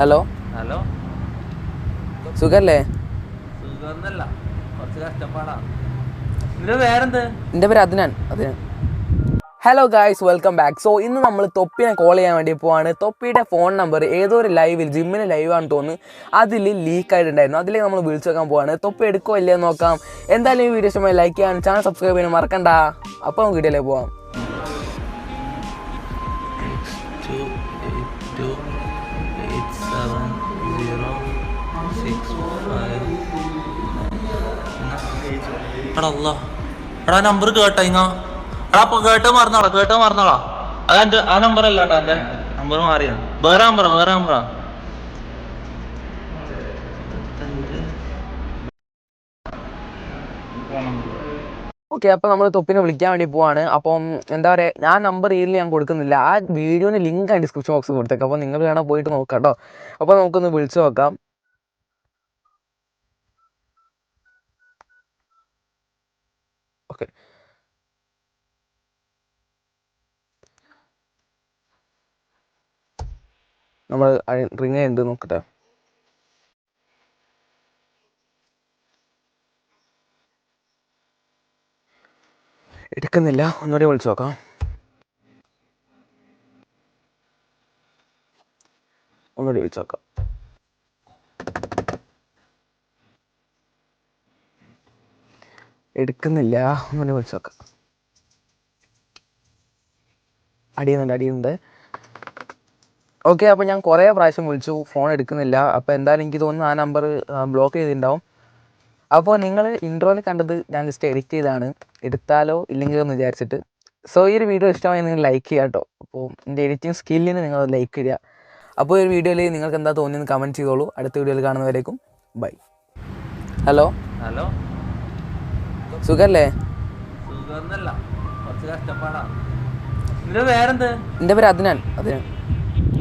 Hello? Hello? സുഖല്ലേ? സുഖമൊന്നല്ല. കുറച്ച് കഷ്ടപ്പാടാണ് നിന്റെ പേരെന്ത്? എന്റെ പേര് Adnan. Adnan. Hello guys welcome back so ഇന്ന് നമ്മൾ തൊപ്പിനെ കോൾ ചെയ്യാൻ വേണ്ടി പോവാണ്. തൊപ്പിയുടെ ഫോൺ നമ്പർ ഏതോ ഒരു ലൈവിൽ ജിമ്മിന് ലൈവാണെന്ന് തോന്നുന്നു. അതിൽ ലീക്ക് ആയിട്ടുണ്ടായിരുന്നു. അതിലേക്ക് നമ്മൾ വിളിച്ചു വെക്കാൻ പോവാണ്. തൊപ്പി എടുക്കോ ഇല്ലേ നോക്കാം. എന്തായാലും ഈ വീഡിയോ ഇഷ്ടമായി ലൈക്ക് ചെയ്യാൻ ചാനൽ സബ്സ്ക്രൈബ് ചെയ്യാൻ മറക്കണ്ട. അപ്പോൾ നമുക്ക് വീഡിയോയിലേക്ക് പോവാം. Eight seven zero six five എടാ അല്ലാ എടാ നമ്പർ കേട്ടോ ഇങ്ങ. എടാ അപ്പൊ കേട്ടോ മറന്നോളാ കേട്ടോ മറന്നോളാ അതെന്റെ ആ നമ്പർ അല്ല കേട്ടോ എന്റെ നമ്പർ മാറിയാ? വേറെ നമ്പറ വേറെ നമ്പറാ. ഓക്കെ അപ്പോൾ നമ്മൾ തൊപ്പിനെ വിളിക്കാൻ വേണ്ടി പോവാണ്. അപ്പം എന്താ പറയുക ആ നമ്പർ ഇതിൽ ഞാൻ കൊടുക്കുന്നില്ല. ആ വീഡിയോന് ലിങ്ക് ആണ് ഡിസ്ക്രിപ്ഷൻ ബോക്സിൽ കൊടുത്തേക്കാം. അപ്പോൾ നിങ്ങൾ വേണം പോയിട്ട് നോക്കാം കേട്ടോ അപ്പോൾ നമുക്കൊന്ന് വിളിച്ചു നോക്കാം. ഓക്കെ. നമ്മൾ റിങ് ചെയ്യുന്നുണ്ട് നോക്കട്ടെ. എടുക്കുന്നില്ല. ഒന്നുകൂടി വിളിച്ചു നോക്കാം. ഒന്നുകൂടി വിളിച്ചു നോക്കാം. എടുക്കുന്നില്ല. ഒന്നുകൂടി വിളിച്ചു നോക്കാം. അടിയുന്നുണ്ട് അടിയുന്നുണ്ട്. ഓക്കെ അപ്പോൾ ഞാൻ കുറേ പ്രാവശ്യം വിളിച്ചു. ഫോൺ എടുക്കുന്നില്ല. അപ്പോൾ എന്തായാലും എനിക്ക് തോന്നുന്നു ആ നമ്പർ ബ്ലോക്ക് ചെയ്തിട്ടുണ്ടാവും. അപ്പോൾ നിങ്ങൾ ഇൻട്രോയിൽ കണ്ടത് ഞാൻ ജസ്റ്റ് എഡിറ്റ് ചെയ്താണ്. എടുത്താലോ ഇല്ലെങ്കിലോ എന്ന് വിചാരിച്ചിട്ട്. സോ ഈ ഒരു വീഡിയോ ഇഷ്ടമായി നിങ്ങൾ ലൈക്ക് ചെയ്യുക കേട്ടോ അപ്പോൾ എന്റെ എഡിറ്റിംഗ് സ്കില്ലിന് നിങ്ങൾ ലൈക്ക് ചെയ്യുക അപ്പോൾ ഈ ഒരു വീഡിയോയിൽ നിങ്ങൾക്ക് എന്താ തോന്നിയെന്ന് കമന്റ് ചെയ്തോളൂ. അടുത്ത വീഡിയോയിൽ കാണുന്നവരേക്കും ബൈ ഹലോ ഹലോ സുഖല്ലേ? സുഖമൊന്നല്ല കുറച്ച് കഷ്ടപ്പാടാണ് നിന്റെ പേരെന്ത്? എന്റെ പേര് അതിനാൻ അദ്നാൻ.